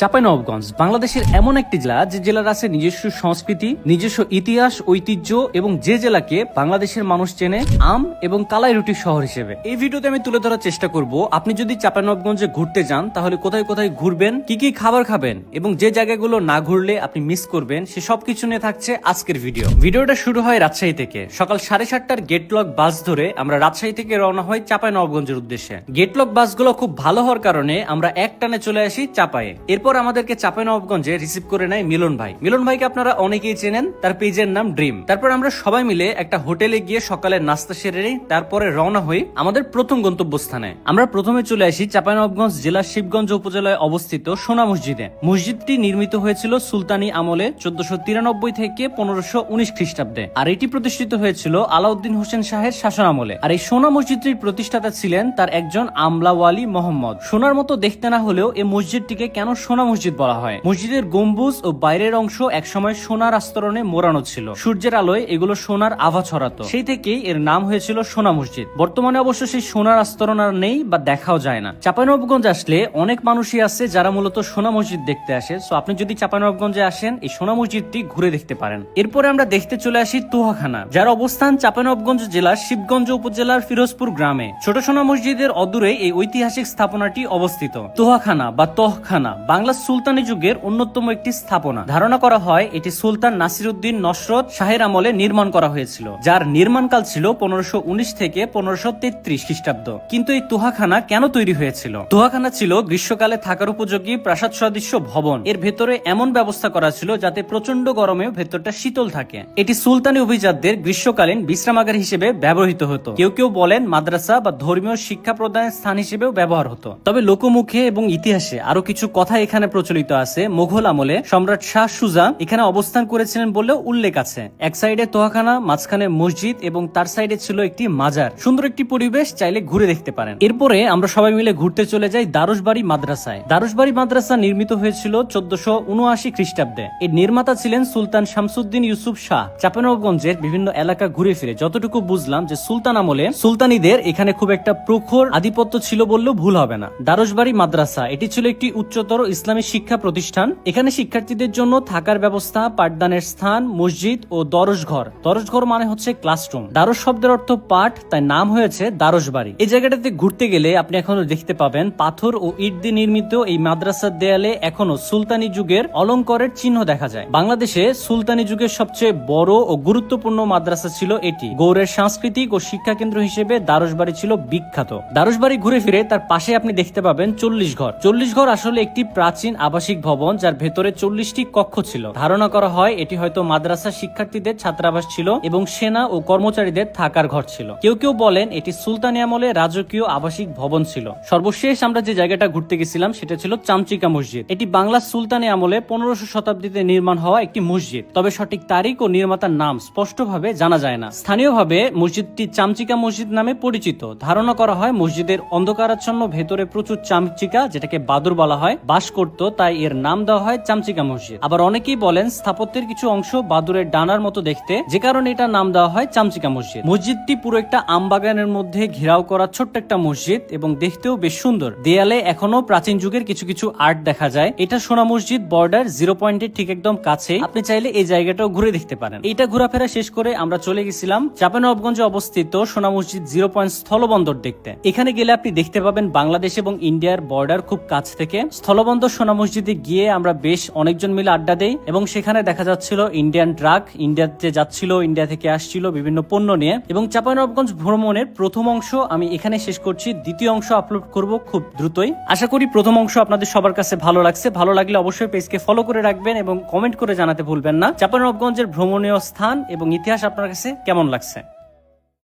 চাঁপাইনবাবগঞ্জ, বাংলাদেশের এমন একটি জেলা যে জেলার আছে নিজস্ব সংস্কৃতি, নিজস্ব ইতিহাস, ঐতিহ্য এবং যে জেলাকে বাংলাদেশের মানুষ চেনে আম এবং কালাই রুটি শহর হিসেবে। এই ভিডিওতে আমি তুলে ধরার চেষ্টা করব, আপনি যদি চাঁপাইনবাবগঞ্জে ঘুরতে যান, তাহলে কোথায় কোথায় ঘুরবেন, কি কি খাবার খাবেন এবং যে জায়গাগুলো না ঘুরলে আপনি মিস করবেন, সে সবকিছু নিয়ে থাকছে আজকের ভিডিও। ভিডিওটা শুরু হয় রাজশাহী থেকে। সকাল সাড়ে সাতটার গেটলক বাস ধরে আমরা রাজশাহী থেকে রওনা হই চাঁপাইনবাবগঞ্জের উদ্দেশ্যে। গেটলক বাসগুলো খুব ভালো হওয়ার কারণে আমরা এক টানে চলে আসি চাপায়ে এরপর আমাদেরকে চাঁপাইনবাবগঞ্জে রিসিভ করে নেয় মিলন ভাই। মিলন ভাইকে আপনারা অনেকেই চেনেন, তার পেজের নাম ড্রিম তারপর আমরা সবাই মিলে একটা হোটেলে গিয়ে সকালে নাস্তা সেরে নিই, তারপরে রওনা হই আমাদের প্রথম গন্তব্যস্থানে। আমরা প্রথমে চলে আসি চাঁপাইনবাবগঞ্জ জেলার শিবগঞ্জ উপজেলায় অবস্থিত সোনা মসজিদে। মসজিদটি নির্মিত হয়েছিল সুলতানি আমলে চোদ্দশো তিরানব্বই থেকে পনেরোশো উনিশ খ্রিস্টাব্দে। আর এটি প্রতিষ্ঠিত হয়েছিল আলাউদ্দিন হোসেন শাহের শাসন আমলে। আর এই সোনা মসজিদটির প্রতিষ্ঠাতা ছিলেন তার একজন আমলাওয়ালি মোহাম্মদ। সোনার মতো দেখতে না হলেও এই মসজিদটিকে কেন সোনা মসজিদ বলা হয়। মসজিদের গম্বুজ ও বাইরের অংশ একসময় সোনার আস্তরণে মোড়ানো ছিল। সূর্যের আলোয় এগুলো সোনার আভা ছড়াতো। সেই থেকেই এর নাম হয়েছিল সোনা মসজিদ। বর্তমানে অবশ্য সেই সোনার আস্তরণ আর নেই বা দেখাও যায় না। চাপানবাবগঞ্জ আসলে অনেক মানুষই আছে যারা মূলত সোনা মসজিদ দেখতে আসে। সো আপনি যদি চাপানবগঞ্জে আসেন, এই সোনা মসজিদটি ঘুরে দেখতে পারেন। এরপরে আমরা দেখতে চলে আসি তুহাখানা, যার অবস্থান চাপানবাবগঞ্জ জেলার শিবগঞ্জ উপজেলার ফিরোজপুর গ্রামে। ছোট সোনা মসজিদের অদূরে এই ঐতিহাসিক স্থাপনাটি অবস্থিত। তোহাখানা বা তহখানা বাংলা সুলতানি যুগের অন্যতম একটি স্থাপনা। ধারণা করা হয়, এটি সুলতান নাসিরুদ্দিন নসরত শাহের আমলে নির্মাণ করা হয়েছিল, যার নির্মাণকাল ছিল পনেরোশো থেকে পনেরোশো তেত্রিশ খ্রিস্টাব্দ। কিন্তু এই তোহাখানা কেন তৈরি হয়েছিল? তোহাখানা ছিল গ্রীষ্মকালে থাকার উপযোগী প্রাসাদ সদৃশ্য ভবন। এর ভেতরে এমন ব্যবস্থা করা ছিল যাতে প্রচণ্ড গরমে ভেতরটা শীতল থাকে। এটি সুলতানি অভিজাতদের গ্রীষ্মকালীন বিশ্রামাগার হিসেবে ব্যবহৃত হতো। কেউ কেউ বলেন মাদ্রাসা বা ধর্মীয় শিক্ষা প্রদানের স্থান হিসেবেও ব্যবহার হতো। তবে লোকমুখে এবং ইতিহাসে আরও কিছু কথা এখানে প্রচলিত আছে। মোঘল আমলে সম্রাট শাহ সুজা এখানে অবস্থান করেছিলেন বলেও উল্লেখ আছে। এক সাইডে তোহাখানা মাঝখানে মসজিদ এবং তার সাইডে ছিল একটি মাজার। সুন্দর একটি পরিবেশ চাইলে ঘুরে দেখতে পারেন। এরপরে আমরা সবাই মিলে ঘুরতে চলে যাই দারুসবাড়ি মাদ্রাসায়। দারুসবাড়ি মাদ্রাসা নির্মিত হয়েছিল চোদ্দশো উনআশি খ্রিস্টাব্দে। এর নির্মাতা ছিলেন সুলতান শামসুদ্দিন ইউসুফ শাহ। চাপানগঞ্জের বিভিন্ন এলাকা ঘুরে ফিরে। যতটুকু বুঝলাম যে সুলতান আমলে সুলতানিদের এখানে খুব একটা প্রখর আধিপত্য ছিল বললেও ভুল হবে না। দারুসবাড়ি মাদ্রাসা, এটি ছিল একটি উচ্চতর ইসলামী শিক্ষা প্রতিষ্ঠান। এখানে শিক্ষার্থীদের জন্য থাকার ব্যবস্থা, পাঠদানের স্থান, মসজিদ ও দরস ঘর দরস ঘর মানে হচ্ছে ক্লাসরুম। দারস শব্দের অর্থ পাঠ, তাই নাম হয়েছে দারসবাড়ি এই জায়গাটাতে ঘুরতে গেলে আপনি এখনও দেখতে পাবেন পাথর ও ইট দিয়ে নির্মিত এই মাদ্রাসার দেয়ালে এখনও সুলতানি যুগের অলঙ্করের চিহ্ন দেখা যায়। বাংলাদেশে সুলতানি যুগের সবচেয়ে বড় ও গুরুত্বপূর্ণ মাদ্রাসা ছিল এটি। গৌড়ের সাংস্কৃতিক ও শিক্ষা কেন্দ্র হিসেবে দারসবাড়ি ছিল বিখ্যাত। দারসবাড়ি ঘুরে ফিরে তার পাশে আপনি দেখতে পাবেন চল্লিশ ঘর। চল্লিশ ঘর আসলে একটি প্রাচীন আবাসিক ভবন যার ভেতরে চল্লিশটি কক্ষ ছিল। ধারণা করা হয় এটি হয়তো মাদ্রাসা শিক্ষার্থীদের ছাত্রাবাস ছিল এবং সেনা ও কর্মচারীদের থাকার ঘর ছিল। কেউ কেউ বলেন এটি সুলতানি আমলে রাজকীয় আবাসিক ভবন ছিল। সর্বশেষ আমরা যে জায়গাটা ঘুরতে গেছিলাম সেটা ছিল চামচিকা মসজিদ। এটি বাংলা সুলতানি আমলে পনেরোশো শতাব্দীতে নির্মাণ হওয়া একটি মসজিদ। তবে সঠিক তারিখ ও নির্মাতার নাম স্পষ্টভাবে জানা যায় না। স্থানীয়ভাবে মসজিদটি চামচিকা মসজিদ নামে পরিচিত। ধারণা করা হয় মসজিদের অন্ধকারাচ্ছন্ন ভেতরে প্রচুর চামচিকা, যেটাকে বাদুর বলা হয়, বাস করত, তাই এর নাম দেওয়া হয় চামচিকা মসজিদ। আবার অনেকেই বলেন, স্থাপত্যের কিছু অংশ বাদুরের ডানার মতো দেখতে, যে কারণে এটা নাম দেওয়া হয় চামচিকা মসজিদ। মসজিদটি পুরো একটা আমবাগানের মধ্যে ঘেরাও করা ছোট্ট একটা মসজিদ এবং দেখতেও বেশ সুন্দর। দেয়ালে এখনও প্রাচীন যুগের কিছু কিছু আর্ট দেখা যায়। এটা সোনা মসজিদ বর্ডার জিরো পয়েন্টের ঠিক একদম কাছে আপনি চাইলে এই জায়গাটাও ঘুরে দেখতে পারেন। এটা ঘোরাফেরা শেষ করে আমরা চলে গেছিলাম চাপানবগঞ্জে অবস্থিত সোনা মসজিদ জিরো পয়েন্ট স্থলবন্দর দেখতে। এখানে গেলে আপনি দেখতে পাবেন বাংলাদেশ এবং ইন্ডিয়ার বর্ডার খুব কাছ থেকে। স্থলবন্দর সোনা মসজিদে গিয়ে আমরা বেশ অনেকজন মিলে আড্ডা দেই এবং সেখানে দেখা যাচ্ছিল ইন্ডিয়ান ট্রাক ইন্ডিয়াতে যাচ্ছিল ইন্ডিয়া থেকে আসছিল বিভিন্ন পণ্য নিয়ে। এবং চাপানবগঞ্জ ভ্রমণের প্রথম অংশ আমি এখানে শেষ করছি। দ্বিতীয় অংশ আপলোড করব খুব দ্রুতই। আশা করি প্রথম অংশ আপনাদের সবার কাছে ভালো লাগছে। ভালো লাগলে অবশ্যই পেজকে ফলো করে রাখবেন এবং কমেন্ট করে জানাতে ভুলবেন না। চাপানবগঞ্জের ভ্রমণীয় স্থান এবং ইতিহাস আপনার কাছে কেমন লাগছে?